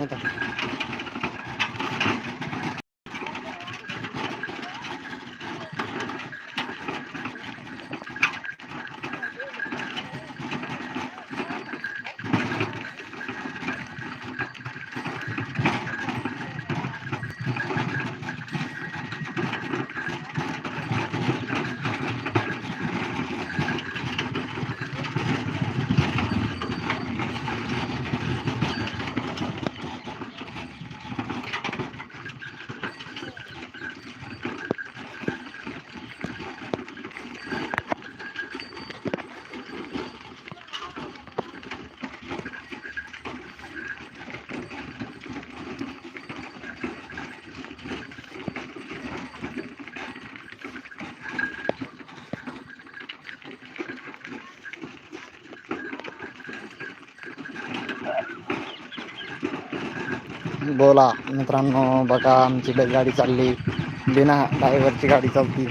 まだ बोला मित्रांनो बघा आमची गाडी चालली. बिना ड्रायव्हरची गाडी चालती.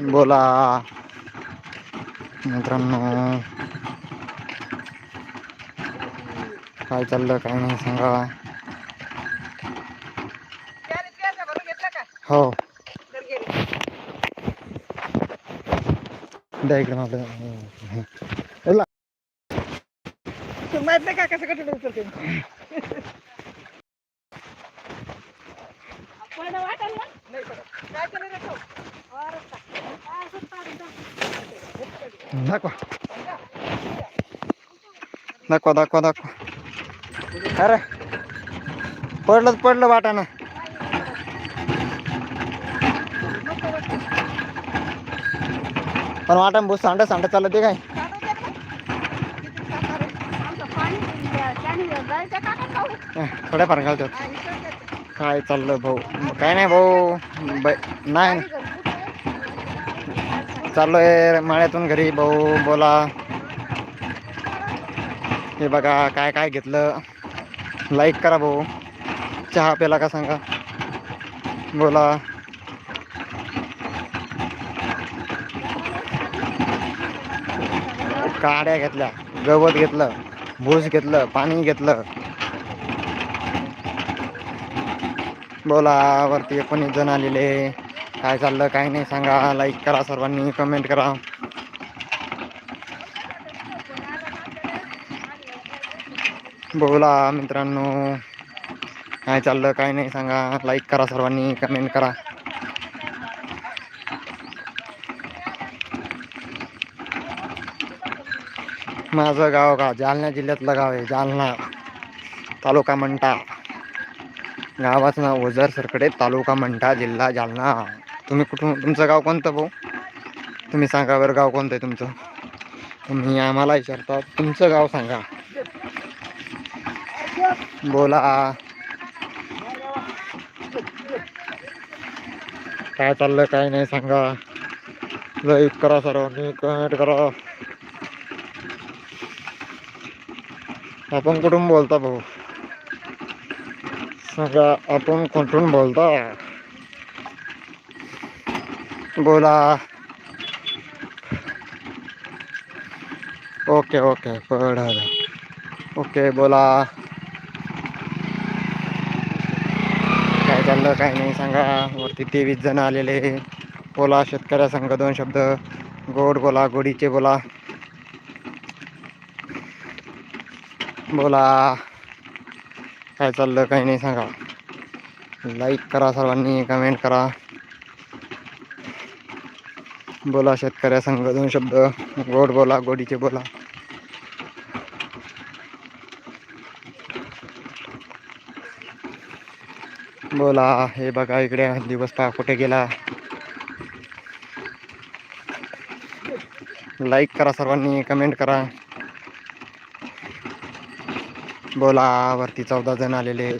बोला. मित्रांनो. काय चाललं काय नाही सांगा. हो. द्या इकडे मला माहीत नाही का कसं कठीण उचलते नाही पडत. काय केलं रे तू? दाखवा. दाखवा दाखवा दाखवा. अरे पडलंच पडलं वाटानं पण वाटानं भाऊ सांडा सांडा चाललं ते काय? अह, थोड्याफार घालतात. काय चाललं भाऊ? काय नाही भाऊ. बै नाही चाललोय माळ्यातून घरी. भाऊ बोला. हे बघा काय काय घेतलं. लाईक करा भाऊ. चहा प्याला का सांगा? बोला. काड्या घेतल्या गवत घेतलं भूस घेतलं पाणी घेतलं. बोला वरती एकोणीस जण आलेले. काय चाललं काय नाही सांगा लाईक करा सर्वांनी कमेंट करा. बोला मित्रांनो काय चाललं काय नाही सांगा लाईक करा सर्वांनी कमेंट करा. माझं गाव का? जालना जिल्ह्यातलं गाव आहे जालना. तालुका मंटा गावाचं नाव ओझर सरकडे तालुका मंठा जिल्हा जालना. तुम्ही कुठून तुमचं गाव कोणतं भाऊ? तुम्ही सांगा बरं गाव कोणतं आहे तुमचं? तुम्ही आम्हाला विचारता. तुमचं गाव सांगा. बोला. काय चाललं काय नाही सांगा. लाईक करा सर्वांनी कमेंट करा. आपण कुठून बोलता भाऊ? सांगा आपण कुठून बोलता? बोला. ओके ओके पडा ओके बोला. काय चाललं काय नाही सांगा. वरती तेवीस जण आलेले. बोला शेतकऱ्या संघ दोन शब्द. गोड बोला गोडीचे बोला. बोला. काय चाललं काही नाही सांगा. लाईक करा सर्वांनी कमेंट करा. बोला शेतकऱ्या संघ दोन शब्द. गोड बोला गोडीचे बोला. बोला हे बघा इकडे दिवस पहा कुठे गेला. लाईक करा सर्वांनी कमेंट करा. बोला वरती चौदा जण आलेले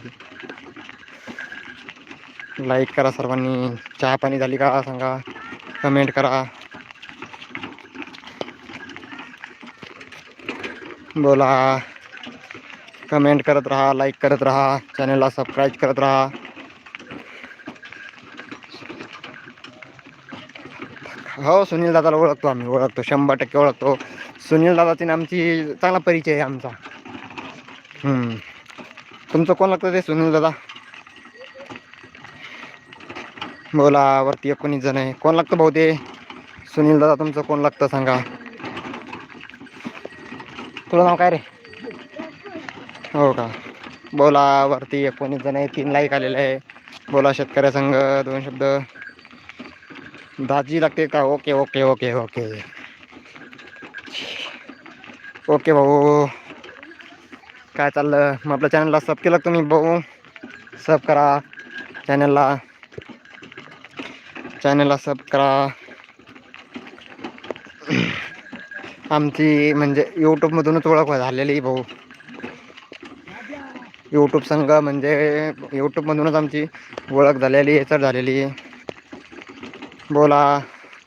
लाईक करा सर्वांनी. चहा पाणी झाली का? सांगा. कमेंट करा. बोला. कमेंट करत राहा लाईक करत राहा चॅनलला सबस्क्राईब करत राहा. हो सुनील दादाला ओळखतो आम्ही ओळखतो शंभर टक्के ओळखतो. सुनील दादाची आमची चांगला परिचय आहे आमचा. तुमचं कोण लागतं ते सुनील दादा? बोला वरती एकोणीस जण आहे. कोण लागतं भाऊ ते? सुनील दादा तुमचं कोण लागतं सांगा. तुला नाव काय रे? हो का? बोला वरती एकोणीस जण आहे तीन लाईक आलेले आहे बोला शेतकऱ्या संघ दोन शब्द. दाजी लागते का? Okay okay okay okay okay भाऊ. काय चाललं? मग आपल्या चॅनलला सब केलं तुम्ही भाऊ? सब करा. चॅनलला चॅनलला सब करा. आमची म्हणजे यूट्यूबमधूनच ओळख झालेली भाऊ. यूट्यूब संघ म्हणजे यूट्यूबमधूनच आमची ओळख झालेली याच्यात झालेली बोला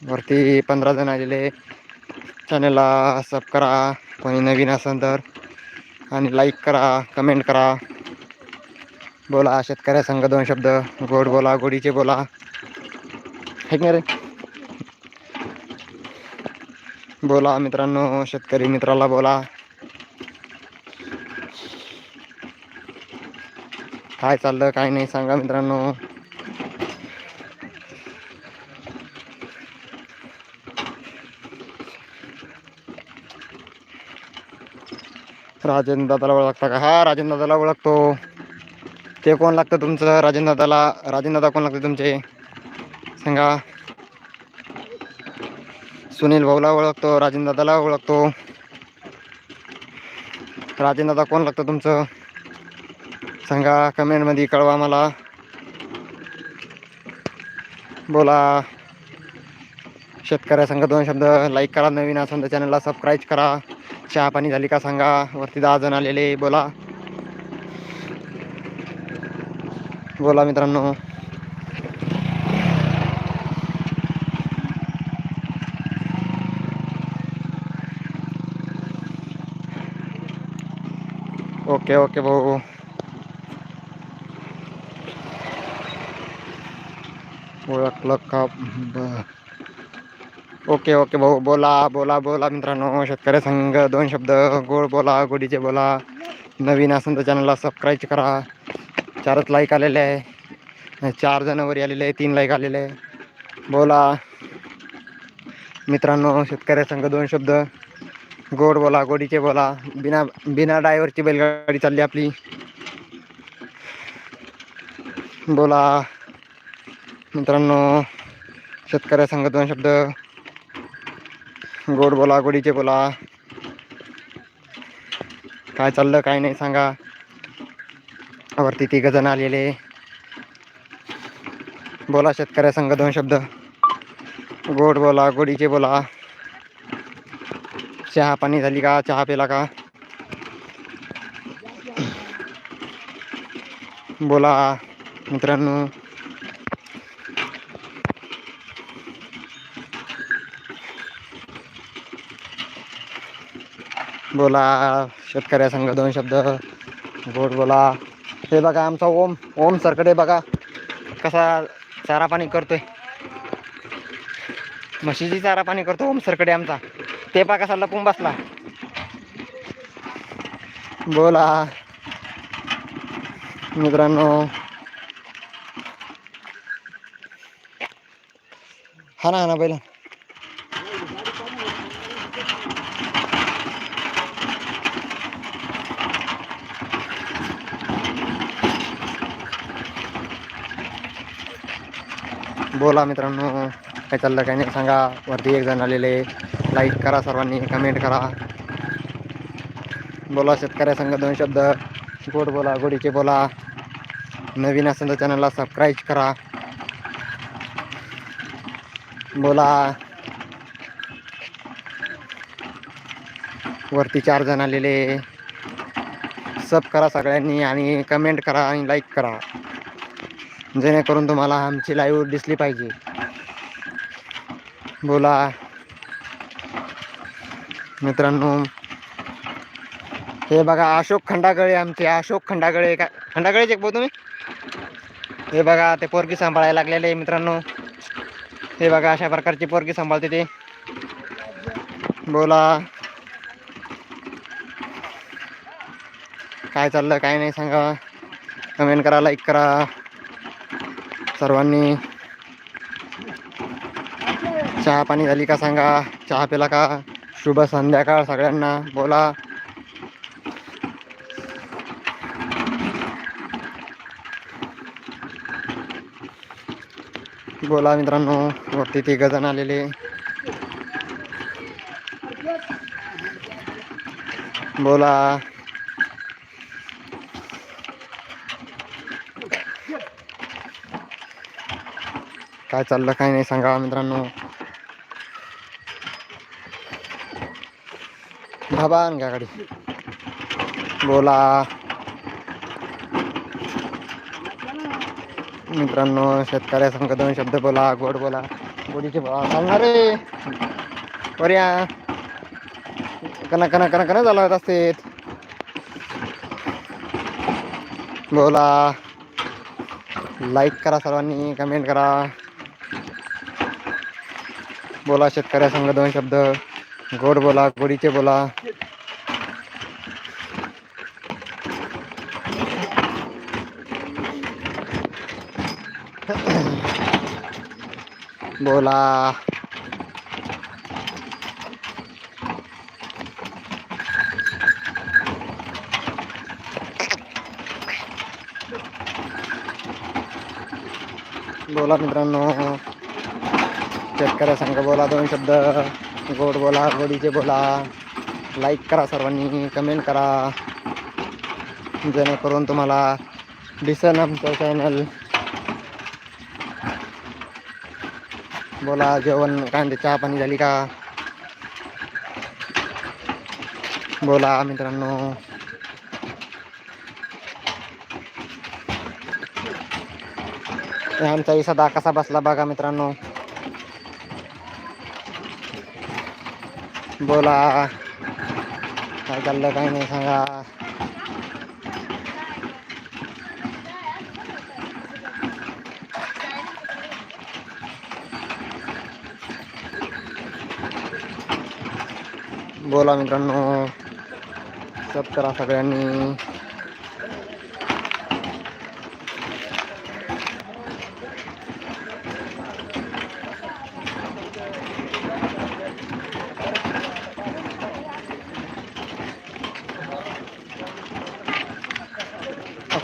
वरती पंधरा जण आलेले चॅनलला सब करा कोणी नवीन असेल तर. आणि लाईक करा कमेंट करा. बोला शेतकऱ्या संघ दोन शब्द. गोड बोला गोडीचे बोला. हे की नाही रे? बोला मित्रांनो शेतकरी मित्राला बोला. काय चाललं काय नाही सांगा मित्रांनो. राजेंद्र दादाला ओळखता का? हा राजेंद्र दादाला ओळखतो. ते कोण लागतं तुमचं? राजेंद्र दादाला राजेंद्र दादा कोण लागतं तुमचे? सांगा. सुनील भाऊला ओळखतो राजेंद्र दादाला ओळखतो. राजेंद्र दादा कोण लागतं तुमचं? सांगा कमेंटमध्ये कळवा मला बोला. शेतकऱ्या सांगा दोन शब्द लाईक करा. नवीन असेल तर चॅनलला सबस्क्राईब करा. चहा पाणी झाली का सांगा. वरती दहा जण आलेले बोला. बोला मित्रांनो. ओके ओके भाऊ ओळखलं का ब- ओके ओके भाऊ बोला बोला बोला मित्रांनो. शेतकरी संघ दोन शब्द. गोड बोला गोडीचे बोला. नवीन असेल तर चॅनलला सबस्क्राईब करा. चारच लाईक आलेले आहे. चार जण आलेले आहे तीन लाईक आलेले आहे. बोला. मित्रांनो शेतकऱ्या संघ दोन शब्द. गोड बोला गोडीचे बोला. बिना बिना ड्रायव्हरची बैलगाडी चालली आपली. बोला. मित्रांनो शेतकऱ्या सांगत दोन शब्द. गोड बोला गोडीचे बोला. काय चाललं काय नाही सांगा. वरती तिघ जण आलेले. बोला शेतकऱ्या संघ दोन शब्द. गोड बोला गोडीचे बोला. चहा पाणी झाली का? चहा पेला का? बोला मित्रांनो. बोला शेतकऱ्या संघ दोन शब्द. गोड बोला. हे बघा आमचा ओम ओम सरकडे बघा. कसा चारा पाणी करतोय? म्हशीची चारा पाणी करतो ओम सरकडे आमचा. ते पा कसा लपून बसला. बोला. मित्रांनो. हा ना हा ना पहिला. बोला मित्रांनो. काय चाललं काय नाही सांगा. वरती एक जण आलेले. लाईक करा सर्वांनी कमेंट करा. बोला शेतकऱ्या संघ दोन शब्द. गोड बोला गोडीचे बोला. नवीन असेल तर चॅनलला सबस्क्राईब करा. बोला. वरती चार जण आलेले. सब करा सगळ्यांनी आणि कमेंट करा आणि लाईक करा. जेणेकरून तुम्हाला आमची लाईव्ह दिसली पाहिजे. बोला. मित्रांनो हे बघा अशोक खंडागळे आमचे अशोक खंडागळे काय खंडागळेच एक तुम्ही? हे बघा ते पोरगी सांभाळायला लागलेले आहे मित्रांनो. हे बघा अशा प्रकारची पोरगी सांभाळते ते. बोला. काय चाललं काय नाही सांगा. कमेंट करा लाईक करा. सर्वांनी. चहा पाणी झाली का सांगा? चहा पिला का? शुभ संध्याकाळ सगळ्यांना. बोला. बोला मित्रांनो वरती तिघ जण आलेले. बोला. काय चाललं काय नाही सांगा मित्रांनो. बाबा घ्या गाडी. बोला. मित्रांनो शेतकऱ्या संघ दोन शब्द बोला गोड बोला. गोडीचे बोला सांगणार रे पर्या. कना कना कना कना चालवत असते बोला. लाईक करा सर्वांनी कमेंट करा. बोला शेतकऱ्या संघ दोन शब्द. गोड बोला गोडीचे बोला. बोला. बोला मित्रांनो. शेतकऱ्या सांगा बोला दोन शब्द. गोड बोला गोडीचे बोला. लाईक करा सर्वांनी कमेंट करा. जेणेकरून तुम्हाला दिसन आमचं चॅनल बोला जेवण काय चहा पाणी झाली का? बोला मित्रांनो. आमचा इसादा कसा बसला बघा मित्रांनो. बोला. काय चाललं काय नाही सांगा. बोला मित्रांनो सब करा सगळ्यांनी.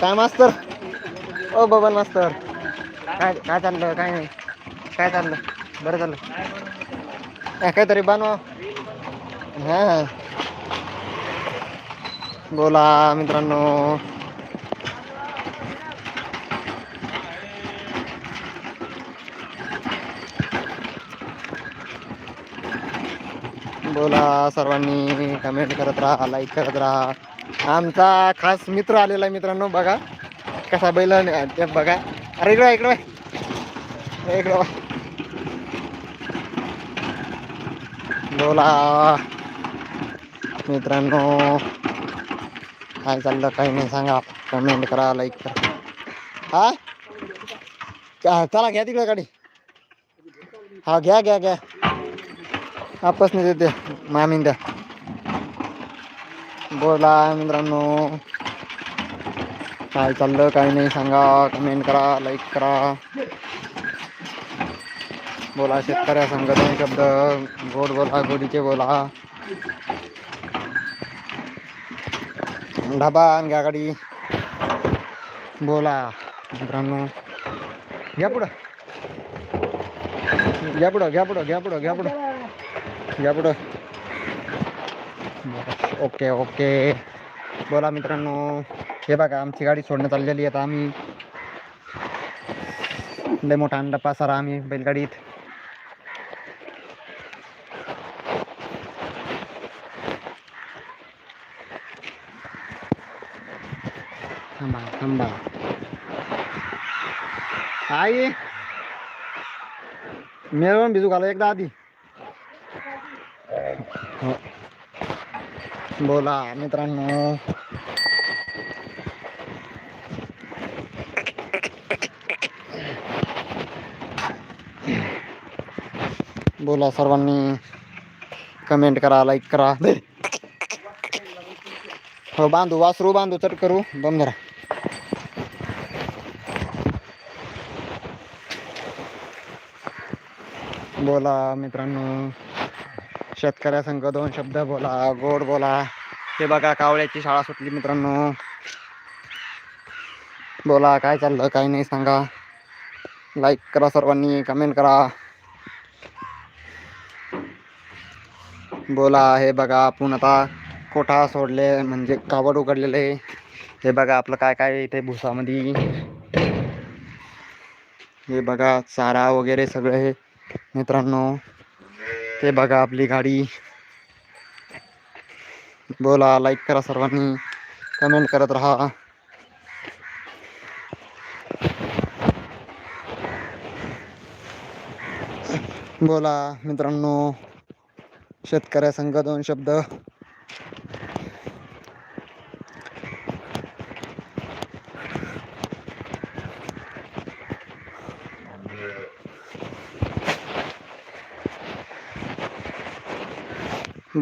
काय मास्तर ओ बबन मास्तर काय काय चाललं काय नाही काय चाललं बरं चाललं अ, काहीतरी बनवा हां बोला मित्रांनो बोला सर्वांनी कमेंट करत राहा लाईक करत राहा आमचा खास मित्र आलेला आहे मित्रांनो बघा. कसा बैल ते बघा. अरे इकडं इकडं इकडं बोला. मित्रांनो काय चाललं काही नाही सांगा. कमेंट करा लाईक करा. हा? चला घ्या तिकडे गाडी. हा घ्या घ्या घ्या. आपस नाही देते मामीन द्या. बोला मित्रांनो. काय चाललं काय नाही सांगा. कमेंट करा लाईक करा. बोला शेतकऱ्या सांगत नाही शब्द. गोड बोला गोडीचे बोला. ढाबा घ्या गाडी. बोला मित्रांनो. घ्या पुढं. घ्या पुढं घ्या पुढं घ्या पुढं घ्या पुढं. घ्या पुढं. Okay okay. बोला मित्रांनो हे बघा आमची गाडी सोडण्यात आलेली आहे. आता आम्ही लय मोठा अंडा पासारा आम्ही बैलगाडीत. थांबा थांबा. आई! मिळवून भिजू घाला एकदा आधी. हो. बोला मित्रांनो. बोला सर्वांनी कमेंट करा लाईक करा. हो बांधू वासरू बांधू चट करू. दोन धरा बोला मित्रांनो. शेतकऱ्यासंग दोन शब्द बोला गोड बोला. हे बघा कावळ्याची शाळा सुटली मित्रांनो. बोला काय चाललं काय नाही सांगा. लाईक करा सर्वांनी कमेंट करा. बोला हे बघा आपण आता कोठा सोडले म्हणजे कावड उघडलेले. आहे. हे बघा आपलं काय काय इथे भुसामध्ये. हे बघा चारा वगैरे सगळं मित्रांनो. ते बघा आपली गाडी. बोला लाईक करा सर्वांनी. कमेंट करत राहा. बोला मित्रांनो शेतकऱ्यासंग दोन शब्द.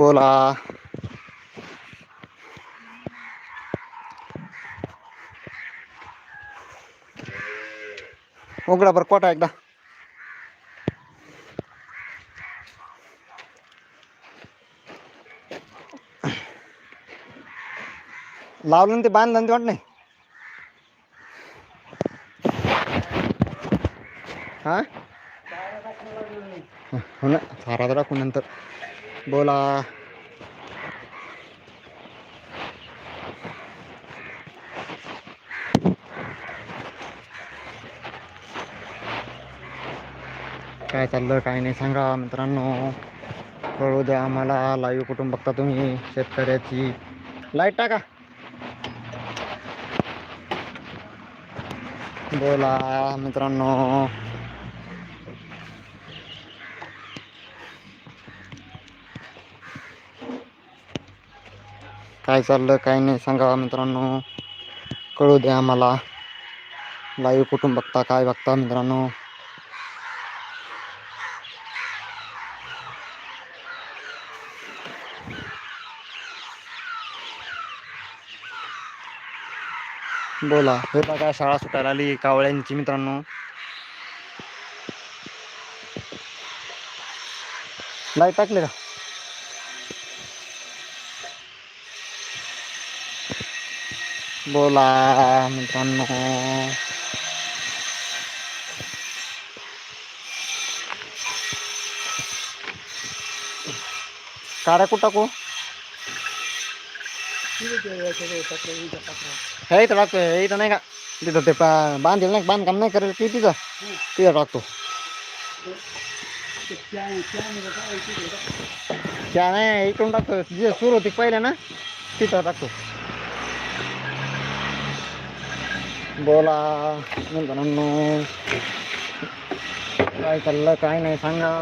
बोला. उघडा बरं कोटा एकदा. लावलं ते बांधलं ते वाट नाही हा? हो ना चारा टाकून नंतर. बोला काय चाललं काय नाही सांगा मित्रांनो. कळू द्या आम्हाला लाईव्ह कुठून बघता तुम्ही शेतकऱ्याची लाइट टाका. बोला मित्रांनो. काय चाललं काय नाही सांगा मित्रांनो. कळू द्या आम्हाला. लाईव्ह कुठून बघता काय बघता मित्रांनो? बोला. हे बघा शाळा सुटायला आली कावळ्यांची मित्रांनो. लाइट टाकले का? बोला मित्रांनो. काड्या कुठं टाकू? हे इथं टाकतो हे इथं नाही का? तिथं ते पा- बांधेल नाही बांधकाम नाही करेल की तिथं? तिथं टाकतो. त्या नाही इकडून टाकतो जे सुरू होती पहिल्या ना तिथं टाकतो. बोला मित्रांनो. काय चाललं काय नाही सांगा.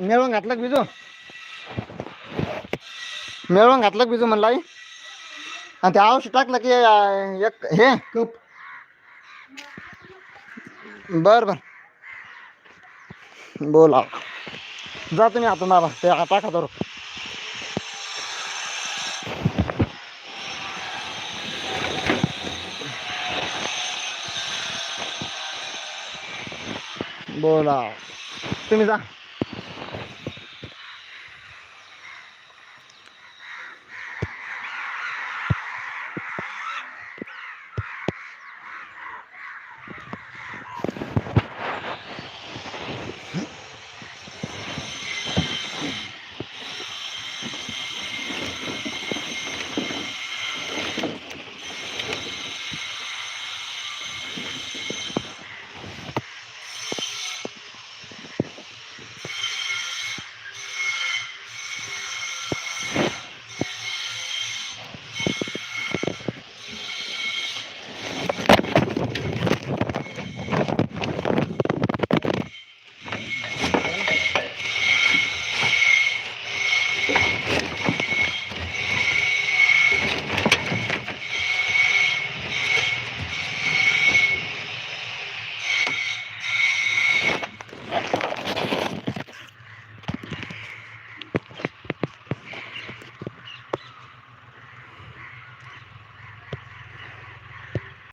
मिळवून घातलं बिजू? मिळवून घातलं बिजू म्हणला आई? आणि ते औषध टाकलं की एक हे? कप. बर बर. बोला. जा तुम्ही आता मारा ते आ- टाका तर बोला. तुम्ही जा.